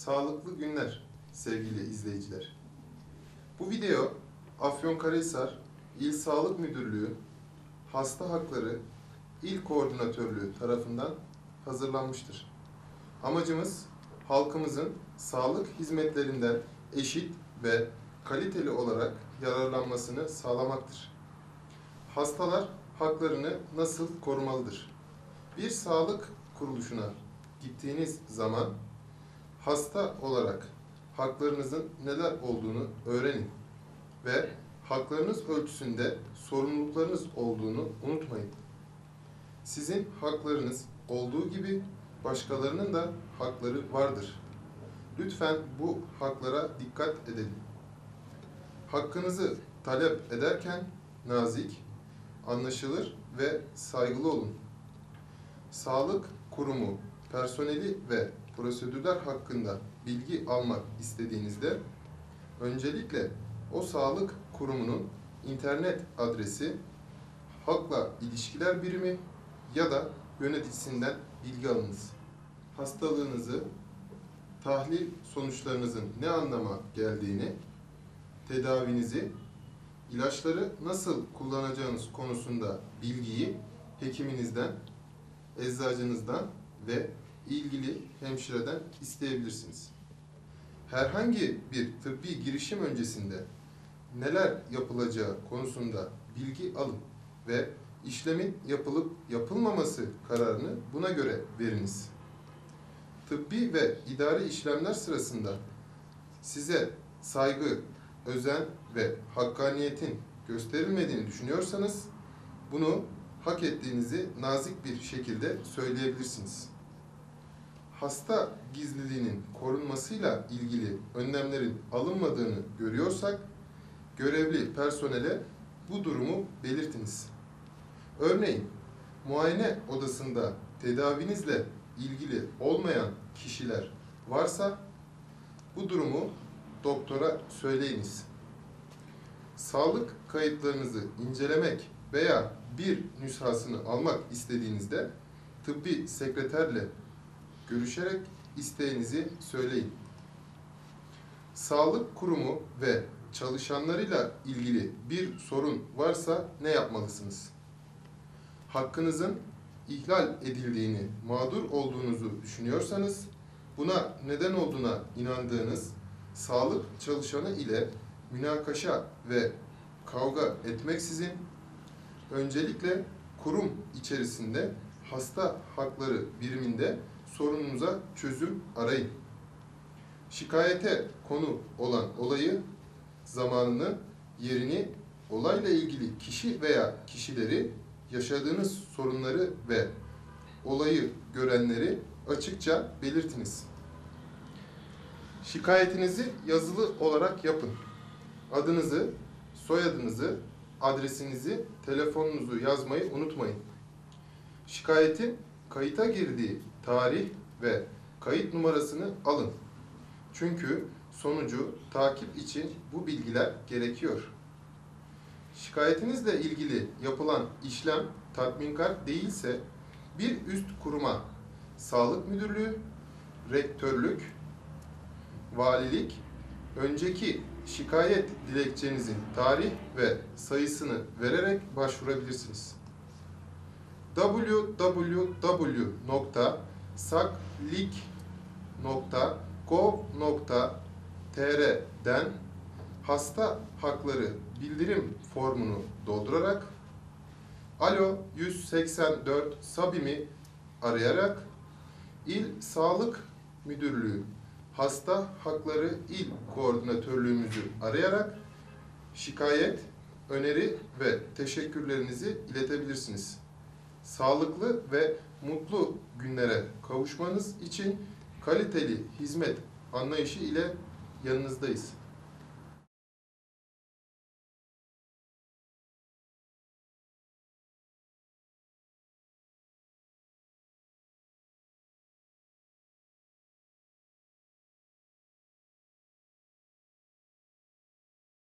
Sağlıklı günler sevgili izleyiciler. Bu video Afyonkarahisar İl Sağlık Müdürlüğü Hasta Hakları İl Koordinatörlüğü tarafından hazırlanmıştır. Amacımız halkımızın sağlık hizmetlerinden eşit ve kaliteli olarak yararlanmasını sağlamaktır. Hastalar haklarını nasıl korumalıdır? Bir sağlık kuruluşuna gittiğiniz zaman hasta olarak haklarınızın neler olduğunu öğrenin ve haklarınız ölçüsünde sorumluluklarınız olduğunu unutmayın. Sizin haklarınız olduğu gibi başkalarının da hakları vardır. Lütfen bu haklara dikkat edelim. Hakkınızı talep ederken nazik, anlaşılır ve saygılı olun. Sağlık kurumu personeli ve prosedürler hakkında bilgi almak istediğinizde öncelikle o sağlık kurumunun internet adresi, halkla ilişkiler birimi ya da yöneticisinden bilgi alınız. Hastalığınızı, tahlil sonuçlarınızın ne anlama geldiğini, tedavinizi, ilaçları nasıl kullanacağınız konusunda bilgiyi hekiminizden, eczacınızdan ve ilgili hemşireden isteyebilirsiniz. Herhangi bir tıbbi girişim öncesinde neler yapılacağı konusunda bilgi alın ve işlemin yapılıp yapılmaması kararını buna göre veriniz. Tıbbi ve idari işlemler sırasında size saygı, özen ve hakkaniyetin gösterilmediğini düşünüyorsanız bunu hak ettiğinizi nazik bir şekilde söyleyebilirsiniz. Hasta gizliliğinin korunmasıyla ilgili önlemlerin alınmadığını görüyorsak, görevli personele bu durumu belirtiniz. Örneğin, muayene odasında tedavinizle ilgili olmayan kişiler varsa, bu durumu doktora söyleyiniz. Sağlık kayıtlarınızı incelemek veya bir nüshasını almak istediğinizde tıbbi sekreterle görüşerek isteğinizi söyleyin. Sağlık kurumu ve çalışanlarıyla ilgili bir sorun varsa ne yapmalısınız? Hakkınızın ihlal edildiğini, mağdur olduğunuzu düşünüyorsanız, buna neden olduğuna inandığınız sağlık çalışanı ile münakaşa ve kavga etmeksizin öncelikle kurum içerisinde hasta hakları biriminde sorununuza çözüm arayın. Şikayete konu olan olayı, zamanını, yerini, olayla ilgili kişi veya kişileri, yaşadığınız sorunları ve olayı görenleri açıkça belirtiniz. Şikayetinizi yazılı olarak yapın. Adınızı, soyadınızı, adresinizi, telefonunuzu yazmayı unutmayın. Şikayetin kayıta girdiği tarih ve kayıt numarasını alın. Çünkü sonucu takip için bu bilgiler gerekiyor. Şikayetinizle ilgili yapılan işlem tatminkar değilse bir üst kuruma Sağlık Müdürlüğü, Rektörlük, Valilik, önceki şikayet dilekçenizin tarih ve sayısını vererek başvurabilirsiniz. www.saklik.gov.tr'den hasta hakları bildirim formunu doldurarak Alo 184 Sabim'i arayarak İl Sağlık Müdürlüğü Hasta Hakları İl Koordinatörlüğümüzü arayarak şikayet, öneri ve teşekkürlerinizi iletebilirsiniz. Sağlıklı ve mutlu günlere kavuşmanız için kaliteli hizmet anlayışı ile yanınızdayız.